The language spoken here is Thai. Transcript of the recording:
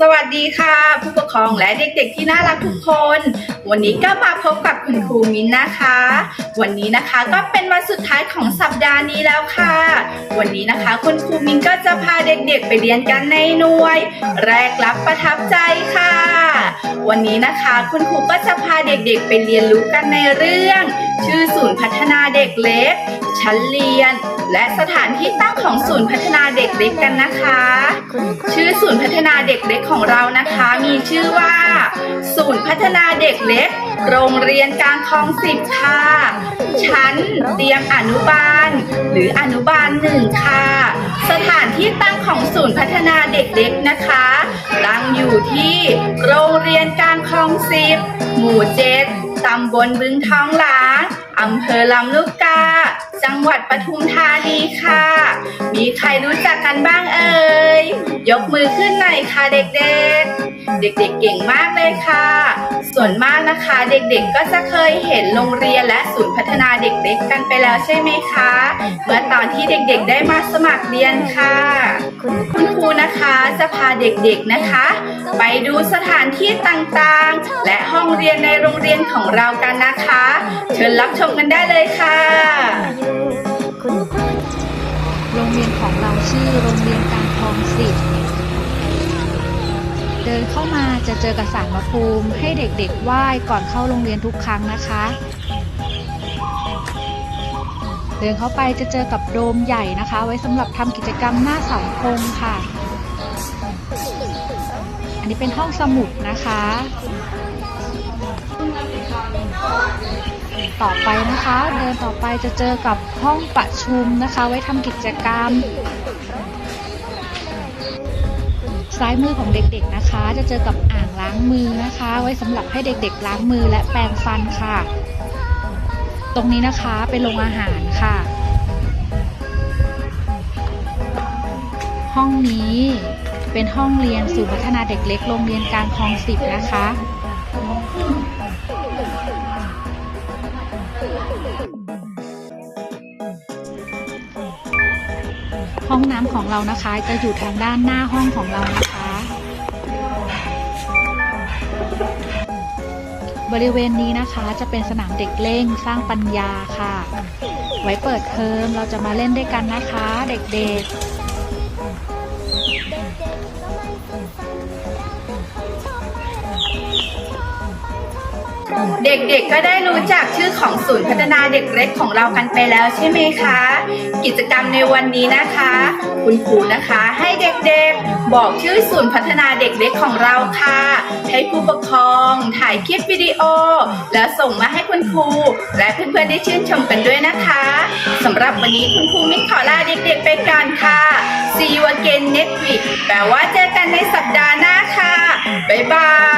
สวัสดีค่ะ ผู้ปกครองและเด็กๆที่น่ารักทุกคน วันนี้ก็มาพบกับคุณครูมิ้นนะคะ วันนี้นะคะก็เป็นวันสุดท้ายของสัปดาห์นี้แล้วค่ะ วันนี้นะคะคุณครูมิ้นก็จะพาเด็กๆไปเรียนกันในหน่วย แรกรับประทับใจค่ะ วันนี้นะคะคุณครูก็จะพาเด็กๆไปเรียนรู้กันในเรื่อง ชื่อศูนย์พัฒนาเด็กเล็ก ชั้นเรียน และสถานที่ตั้งของศูนย์พัฒนาเด็กเล็กกันนะคะ ชื่อศูนย์พัฒนาเด็กเล็กของเรานะคะ มีชื่อว่า ศูนย์พัฒนาเด็กเล็ก โรงเรียนกลางคลองสิบค่ะ ชั้นเตรียมอนุบาล หรืออนุบาลหนึ่งค่ะ สถานที่ตั้งของศูนย์พัฒนาเด็กเล็กนะคะตั้งอยู่ที่โรงเรียนกลางคลองสิบหมู่เจ็ดตำบลบึงทองหลาง อำเภอลำลูกกา จังหวัดปทุมธานีค่ะ มีใครรู้จักกันบ้างเอ่ย ยกมือขึ้นหน่อยค่ะเด็กๆ เด็กๆเก่งมากเลยค่ะ ส่วนมากนะคะเด็กๆก็จะเคยเห็นโรงเรียนและศูนย์พัฒนาเด็กเล็กกันไปแล้วใช่ไหมคะ เมื่อตอนที่เด็กๆได้มาสมัครเรียนค่ะ คุณครูนะคะจะพาเด็กๆนะคะ ไปดูสถานที่ต่างๆ และห้องเรียนในโรงเรียนของเรากันนะคะ เชิญรับชมกันได้เลยค่ะ โรงเรียนของเราชื่อโรงเรียนการคลองสิบเดินเข้ามาจะเจอกับสารพระภูมิให้เด็กๆไหว้ก่อนเข้าโรงเรียนทุกครั้งนะคะ เดินเข้าไปจะเจอกับโดมใหญ่นะคะ ไว้สำหรับทำกิจกรรมหน้าเสาธงค่ะ นี้เป็นห้องสมุดนะคะ ต่อไปนะคะ เดินต่อไปจะเจอกับห้องประชุมนะคะ ไว้ทำกิจกรรม ซ้ายมือของเด็กๆนะคะ จะเจอกับอ่างล้างมือนะคะ ไว้สำหรับให้เด็กๆ ล้างมือและแปรงฟันค่ะ ตรงนี้นะคะเป็นโรงอาหารค่ะ ห้องนี้ เป็นห้องเรียนศูนย์พัฒนาเด็กเล็กโรงเรียนการคลองสิบนะคะ ห้องน้ำของเรานะคะจะอยู่ทางด้านหน้าห้องของเรานะคะ บริเวณนี้นะคะจะเป็นสนามเด็กเล่นสร้างปัญญาค่ะ ไว้เปิดเทอมเราจะมาเล่นด้วยกันนะคะ เด็กๆ て捕まえてさ เด็กๆก็ได้รู้จักชื่อของศูนย์พัฒนาเด็กเล็กของเรากันไปแล้วใช่ไหมคะ กิจกรรมในวันนี้นะคะ คุณครูนะคะ ให้เด็กๆ บอกชื่อศูนย์พัฒนาเด็กเล็กของเราค่ะ ให้ผู้ปกครองถ่ายคลิปวิดีโอ แล้วส่งมาให้คุณครู และเพื่อนๆได้ชื่นชมกันด้วยนะคะสำหรับวันนี้คุณครูมิ้นขอลาเด็กๆ ไปก่อนค่ะ See you again next week แปลว่าเจอกันในสัปดาห์หน้าค่ะบ๊ายบาย